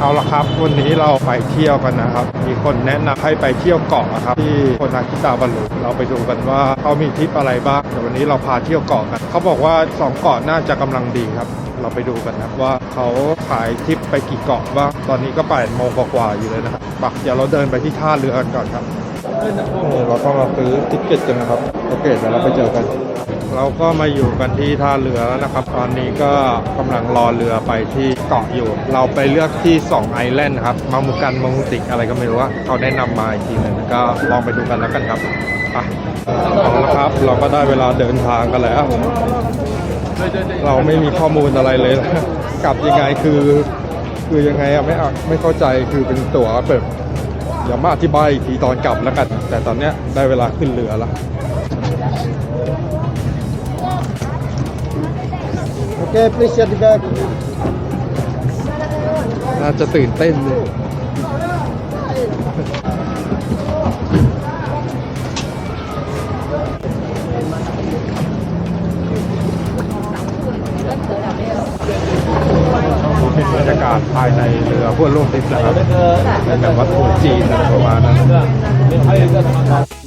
เอาละครับ วันนี้เราไปเที่ยวกันนะครับ มีคนแนะนำให้ไปเที่ยวเกาะนะครับ ที่โคนาคิตาบารุเราไปดูกันว่าเขามีทริปอะไรบ้างเดี๋ยววันนี้เราพาเที่ยวเกาะกันเขาบอกว่าสองเกาะน่าจะกำลังดีครับ เราไปดูกันนะว่าเขาขายทริปไปกี่เกาะบ้างตอนนี้ก็แปดโมงกว่าๆอยู่เลยนะครับปักเดี๋ยวเราเดินไปที่ท่าเรือกันก่อนครับเราต้องมาซื้อติกเก็ตกันนะครับโอเคเดี๋ยวเราไปเจอกัน เราก็มาอยู่กันที่ท่าเรือแล้วนะครับ ตอนนี้ก็กำลังรอเรือไปที่เกาะอยู่ เราไปเลือกที่ 2 ไอแลนด์ครับมามุกันมามุติกอะไรก็ไม่รู้ว่าเขาแนะนำมาอีกทีหนึงก็ลองไปดูกันแล้วกันครับไปเอาละครับ เราก็ได้เวลาเดินทางกันแล้ว เราไม่มีข้อมูลอะไรเลยนะกลับยังไงคือคือยังไงอะไม่อะไม่เข้าใจคือเป็นตั๋วแบบเดี๋ยวมาอธิบายอีกทีตอนกลับแล้วกัน แต่ตอนเนี้ยได้เวลาขึ้นเรือแล้ว Okay, please shut the back. น่าจะตื่นเต้นเลยเป็นบรรยากาศภายในเรือเพื่อนร่วมทริปนะครับเป็นแบบวัดทัวร์จีนอะไรประมาณนั้นเรา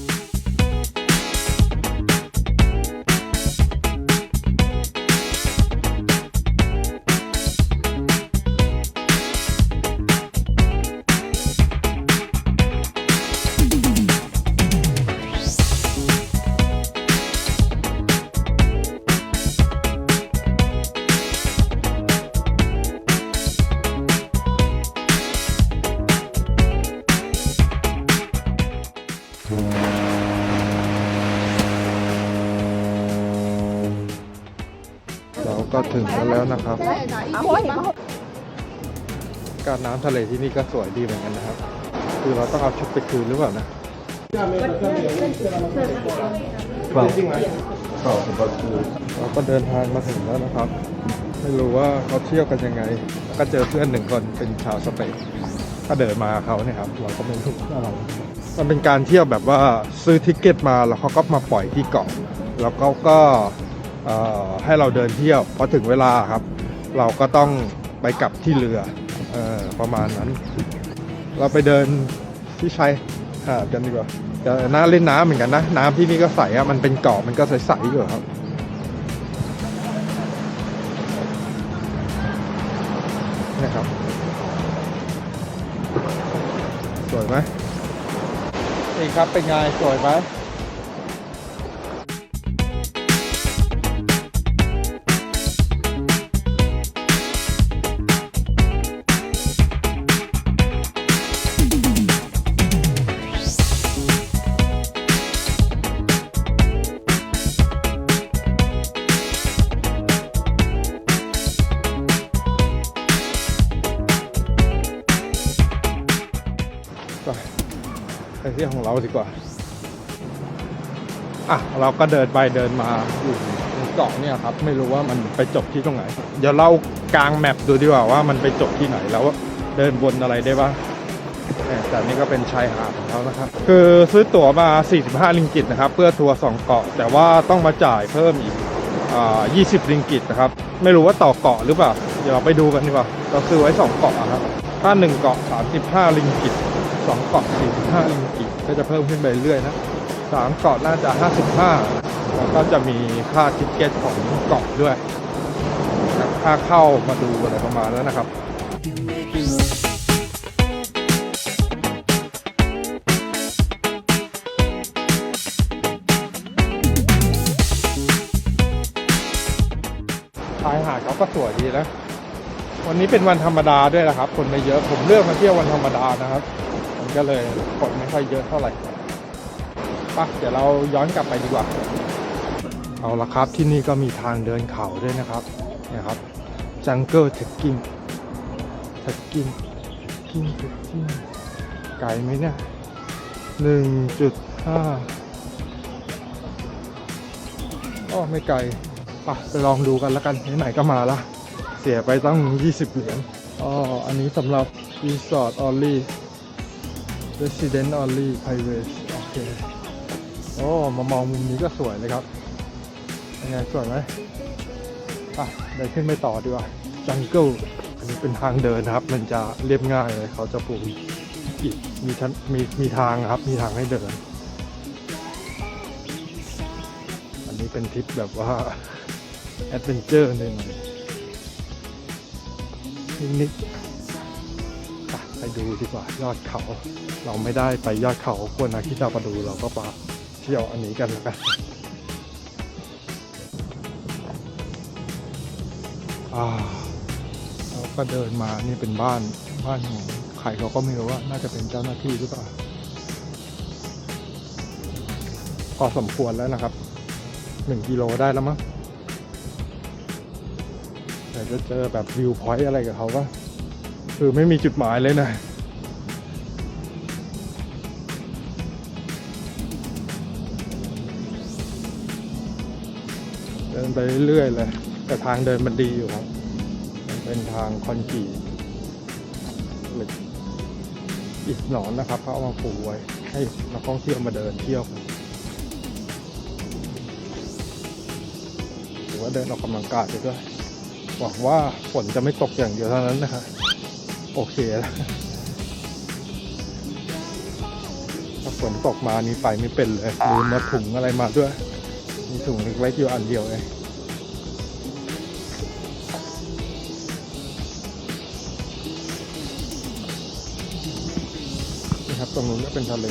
แล้วนะครับ การน้ำทะเลที่นี่ก็สวยดีเหมือนกันนะครับ คือเราต้องเอาชุดไปคืนหรือเปล่านะเปล่าเปล่าเราก็เดินทางมาถึงแล้วนะครับ ไม่รู้ว่าเขาเที่ยวกันยังไงแล้วก็เจอเพื่อนหนึ่งคนเป็นชาวสเปนก็เดินมาเขาเนี่ยครับเราก็ไม่รู้อะไรมันเป็นการเที่ยวแบบว่าซื้อทิกเก็ตมาแล้วเขาก็มาปล่อยที่เกาะแล้วเขาก็เอ่อ ให้เราเดินเที่ยวพอถึงเวลาครับ เราก็ต้องไปกลับที่เรือออประมาณนั้น เราไปเดินที่ชายหาดกันดีกว่าแต่น่าเล่นน้ำเหมือนกันนะ น้ำที่นี่ก็ใสอะมันเป็นเกาะมันก็ใสๆอยู่ครับนะครับสวยไหมนี่ครับเป็นไงสวยไหม ที่ของเราดีกว่า อะ เราก็เดินไปเดินมาอยู่เกาะเนี่ยครับ ไม่รู้ว่ามันไปจบที่ตรงไหน เดี๋ยวเรากางแมปดูดีกว่าว่ามันไปจบที่ไหนแล้วเดินบนอะไรได้บ้างแต่นี่ก็เป็นชายหาดของเขานะครับ คือซื้อตั๋วมา 45 ลิงกิตนะครับ เพื่อทัวร์สองเกาะ แต่ว่าต้องมาจ่ายเพิ่มอีกอ่า20 ลิงกิตนะครับ ไม่รู้ว่าต่อเกาะหรือเปล่า เดี๋ยวเราไปดูกันดีกว่า เราซื้อไว้ 2 เกาะอะครับ ถ้า 1 เกาะ 35 ลิงกิต2เกาะ 45 ลิงกิต ก็จะเพิ่มขึ้นไปเรื่อยๆนะ3เกาะน่าจะ 55 แล้วก็จะมีค่าทิกเก็ตของเกาะด้วยค่าเข้ามาดูอะไรประมาณนั้นนะครับชายหาดเขาก็สวยดีนะ วันนี้เป็นวันธรรมดาด้วยนะครับ คนไม่เยอะ ผมเลือกมาเที่ยววันธรรมดานะครับ ก็เลยคนไม่ค่อยเยอะเท่าไหร่ปะเดี๋ยวเราย้อนกลับไปดีกว่า เอาละครับที่นี่ก็มีทางเดินเขาด้วยนะครับนี่ยครับ Jungle Trekking Trekking Trekking Trekking ไกลไหมเนี่ยหนึ่งจุดห้าอ๋อไม่ไกลปะไปลองดูกันแล้วกันไหนๆก็มาละเสียไปตั้ง 20 เหรียญอ๋ออันนี้สำหรับ Resort Only Resident Only Private โอเค โอ้ มามองมุมนี้ก็สวยเลยครับยังไงสวยไหมอะเดี๋ยวขึ้นไปต่อดีกว่า Jungle อันนี้เป็นทางเดินครับ มันจะเรียบง่ายเลย เขาจะปลูกอิฐมีทันมีมีทางครับ มีทางให้เดิน อันนี้เป็นทริปแบบว่าแอดเวนเจอร์หนึ่งนิดๆ ไปดูดีกว่ายอดเขา เราไม่ได้ไปยอดเขาควรนาคิตาปาดูเราก็ไปเที่ยวอันนี้กันแล้วกันเราก็เดินมานี่เป็นบ้านบ้านของใครเราก็ไม่รู้ว่า น่าจะเป็นเจ้าหน้าที่หรือเปล่าพอสมควรแล้วนะครับหนึ่งกิโลได้แล้วมั้งแต่จะเจอแบบวิวพอยต์อะไรกับเขาก็ คือไม่มีจุดหมายเลยนะ เดินไปเรื่อยๆเลย แต่ทางเดินมันดีอยู่ครับ มันเป็นทางคอนกรีตเหล็กอิฐหนอนนะครับเขาเอามาปูไว้ ให้นักท่องเที่ยวมาเดินเที่ยวหรือว่าเดินออกกำลังกายไปด้วยหวังว่าฝนจะไม่ตกอย่างเดียวเท่านั้นนะครับ โอเคแล้วถ้าฝนตกมานี่ไปไม่เป็นเลยลืมมาถุงอะไรมาด้วย มีถุงเล็กๆอยู่อันเดียวเองนี่ครับตรงนู้นก็เป็นทะเล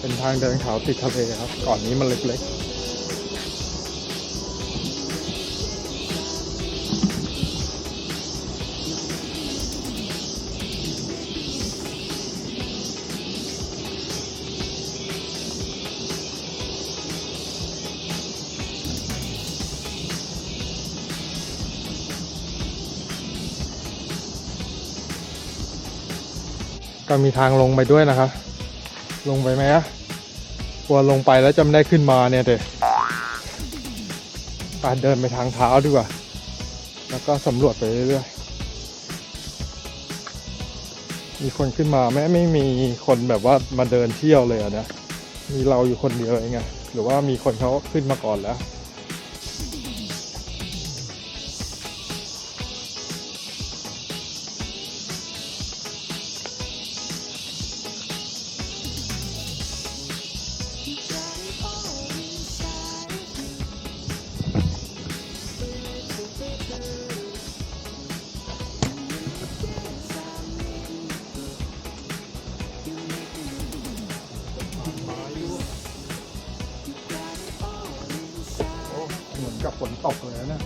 เป็นทางเดินเขาติดทะเลครับ ก่อนนี้มันเล็กๆ ก็มีทางลงไปด้วยนะครับ ลงไปไหมอะกลัวลงไปแล้วจะไม่ได้ขึ้นมาเนี่ยเด็ไปเดินไปทางเท้าดีกว่า แล้วก็สำรวจไปเรื่อยๆ มีคนขึ้นมาแม้ไม่มีคนแบบว่ามาเดินเที่ยวเลยอะนะ มีเราอยู่คนเดียวเองไง หรือว่ามีคนเขาขึ้นมาก่อนแล้ว กับฝนตกเลยนะ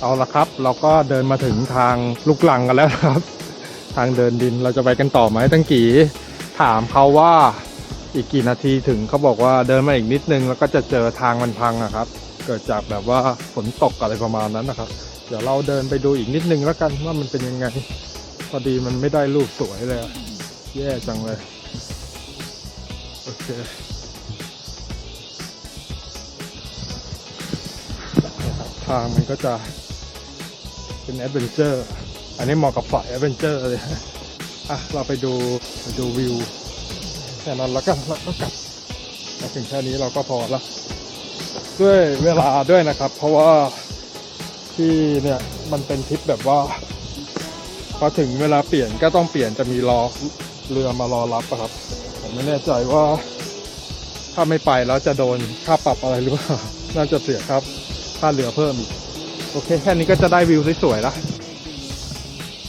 เอาละครับ เราก็เดินมาถึงทางลูกลังกันแล้วครับ ทางเดินดินเราจะไปกันต่อไหมตั้งกี่ถามเขาว่า อีกกี่นาทีถึงเขาบอกว่าเดินมาอีกนิดนึงแล้วก็จะเจอทางมันพังอะครับ เกิดจากแบบว่าฝนตกอะไรประมาณนั้นนะครับ เดี๋ยวเราเดินไปดูอีกนิดนึงแล้วกันว่ามันเป็นยังไง พอดีมันไม่ได้รูปสวยเลย แย่จังเลย โอเคทางมันก็จะเป็นแอดเวนเจอร์ อันนี้เหมาะกับฝ่ายแอดเวนเจอร์เลย อะ เราไปดูไปดูวิว แค่นั้นแล้วกันแล้วก็กลับมาถึงแค่นี้เราก็พอละด้วยเวลาด้วยนะครับ เพราะว่าที่เนี่ยมันเป็นทริปแบบว่า พอถึงเวลาเปลี่ยนก็ต้องเปลี่ยนจะมีรอเรือมารอรับครับ ผมไม่แน่ใจว่า ถ้าไม่ไปแล้วจะโดนค่าปรับอะไรหรือเปล่าน่าจะเสียครับค่าเรือเพิ่มอีกโอเค แค่นี้ก็จะได้วิวสวยๆแล้ว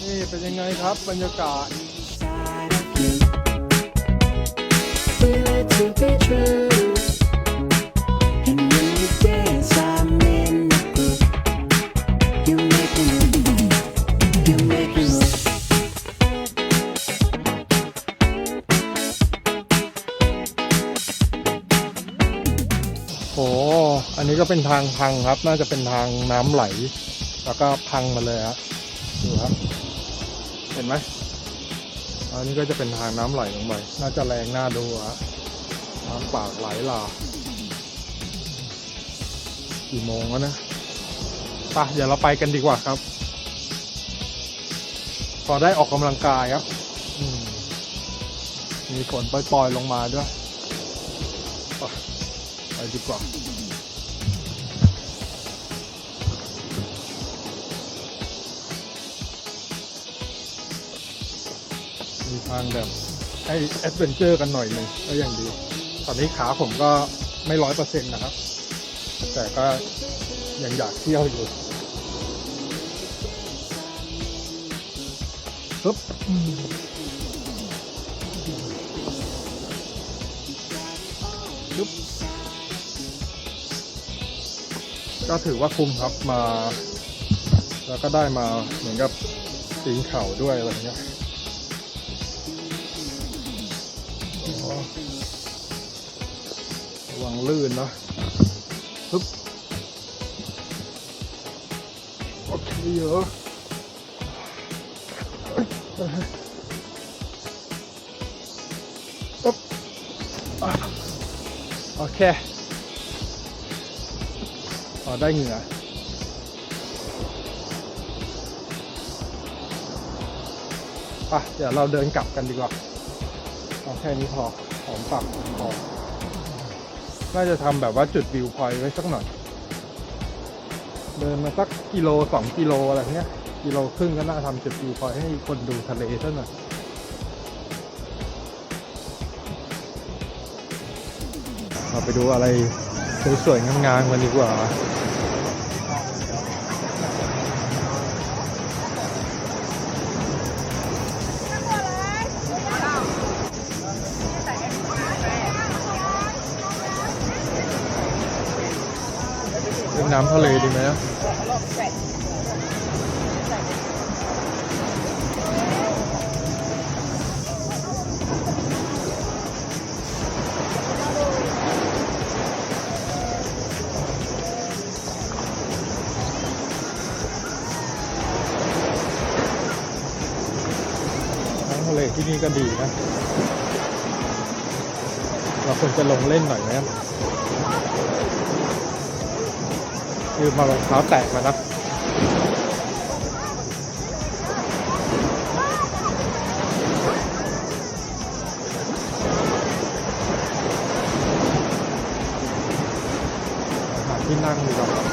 นี่เป็นยังไงครับบรรยากาศ โอ้อันนี้ก็เป็นทางพังครับ น่าจะเป็นทางน้ำไหล แล้วก็พังมาเลยครับดูครับ เห็นไหมอันนี้ก็จะเป็นทางน้ำไหลลงไป น่าจะแรงน่าดูอะ น้ำปากไหลหลากกี่โมงแล้วนะไปเดี๋ยวเราไปกันดีกว่าครับ พอได้ออกกำลังกายครับมมีฝนปล่อยๆลงมาด้วยไปไปดีกว่ามีทางแบบให้แอดเวนเจอร์กันหน่อยหนึ่งก็ยังดี ตอนนี้ขาผมก็ไม่ร้อยเปอร์เซ็นต์นะครับ แต่ก็ยังอยากเที่ยวอยู่ปึ๊บปึ๊บก็ถือว่าคุ้มครับมา แล้วก็ได้มาเหมือนกับตีนเข่าด้วยอะไรเงี้ย ลื่นเนาะปึ๊บโอเคเหรอปึ๊บโอเคพอได้เหงื่อไปเดี๋ยวเราเดินกลับกันดีกว่าเอาแค่นี้พอหอมปากพอ น่าจะทำแบบว่าจุดวิวพอยต์ไว้สักหน่อย เดินมาสักกิโลสองกิโลอะไรเงี้ย กิโลครึ่งก็น่าทำจุดวิวพอยต์ให้คนดูทะเลสักหน่อยเราไปดูอะไรสวยๆงามๆกันดีกว่า น้ำทะเลดีไหมอะน้ำทะเลที่นี่ก็ดีนะ เราควรจะลงเล่นหน่อยไหมอะ คือมารองเท้าแตกมานะหาที่นั่งดีกว่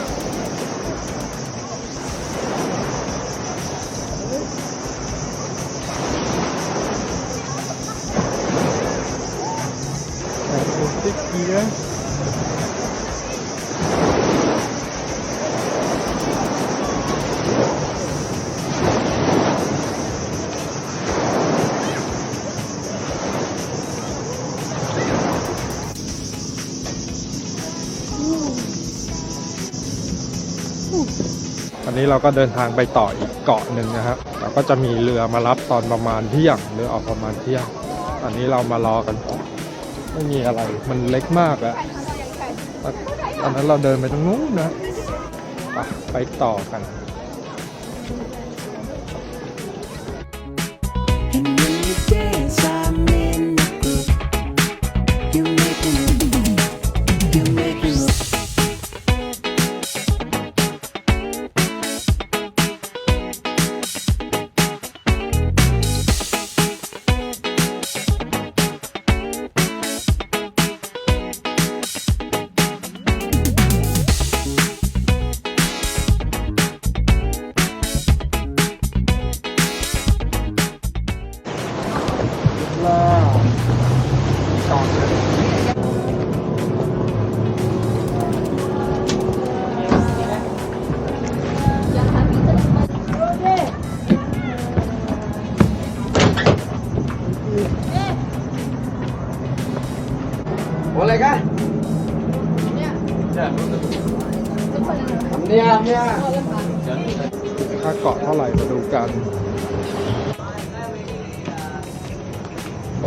อันนี้เราก็เดินทางไปต่ออีกเกาะหนึ่งนะครับเราก็จะมีเรือมารับตอนประมาณเที่ยงเรือออกประมาณเที่ยงอันนี้เรามารอกันไม่มีอะไร มันเล็กมากอะตอนนั้นเราเดินไปตรงนู้นนะไปต่อกัน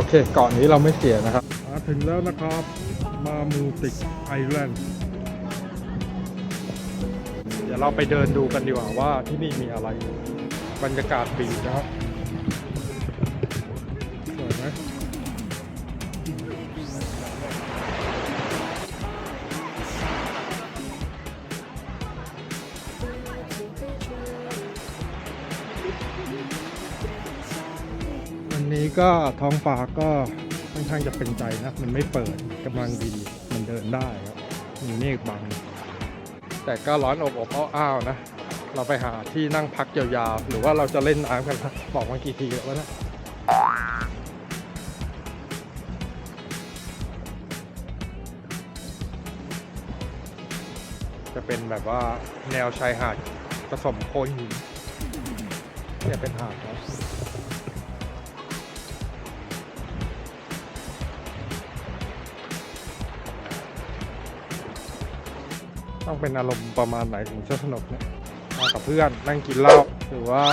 เคเกาะนี้เราไม่เสียนะครับมาถึงแล้วนะครับ มามูติกไอแลนด์เดี๋ยวเราไปเดินดูกันดีกว่าว่าที่นี่มีอะไร บรรยากาศดีนะครับ ก็ท้องฟ้าก็ค่อนข้างจะเป็นใจนะมันไม่เปิดกำลังดีมันเดินได้ครับมีเมฆบัง แต่ก็ร้อนอบอบอ้าวๆนะ เราไปหาที่นั่งพักยาวๆหรือว่าเราจะเล่นน้ำกันนะบอกมากี่ทีแล้วนะจะเป็นแบบว่าแนวชายหาดผสมโคลนหินเนี่ยเป็นหาดครั ต้องเป็นอารมณ์ประมาณไหนถึงจะสนุกเนี่ยมากับเพื่อนนั่งกินเหล้าหรือว่า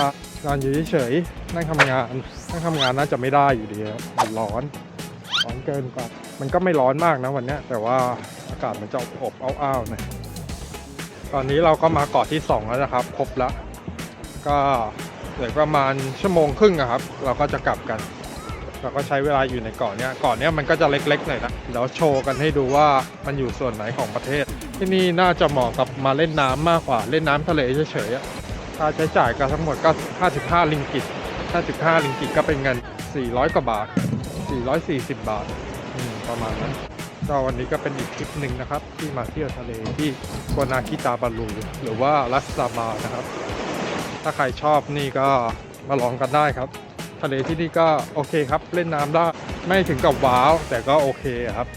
นอนอยู่เฉยๆนั่งทำงานนั่งทำงานน่าจะไม่ได้อยู่ดีมันร้อนร้อนเกินกว่ามันก็ไม่ร้อนมากนะวันเนี้ยแต่ว่าอากาศมันจะอบอ้าวๆหน่อยตอนนี้เราก็มาเกาะที่ 2 แล้วนะครับ ครบแล้ว ก็เหลือประมาณชั่วโมงครึ่งอะครับ เราก็จะกลับกัน เราก็ใช้เวลาอยู่ในเกาะเนี้ยเกาะเนี้ยมันก็จะเล็กๆหน่อยนะเดี๋ยวโชว์กันให้ดูว่ามันอยู่ส่วนไหนของประเทศ ที่นี่น่าจะเหมาะกับมาเล่นน้ำมากกว่าเล่นน้ำทะเลเฉยๆค่าใช้จ่ายก็ทั้งหมดก็ 55 ลิงกิต 55 ลิงกิตก็เป็นเงิน 400 กว่าบาท 440 บาทประมาณนั้นก็วันนี้ก็เป็นอีกทริปหนึ่งนะครับ ที่มาเที่ยวทะเลที่โกนาคิตาบาลูหรือว่าลัสซาบานะครับ ถ้าใครชอบนี่ก็มาลองกันได้ครับ ทะเลที่นี่ก็โอเคครับ เล่นน้ำได้ไม่ถึงกับว้าว แต่ก็โอเคครับ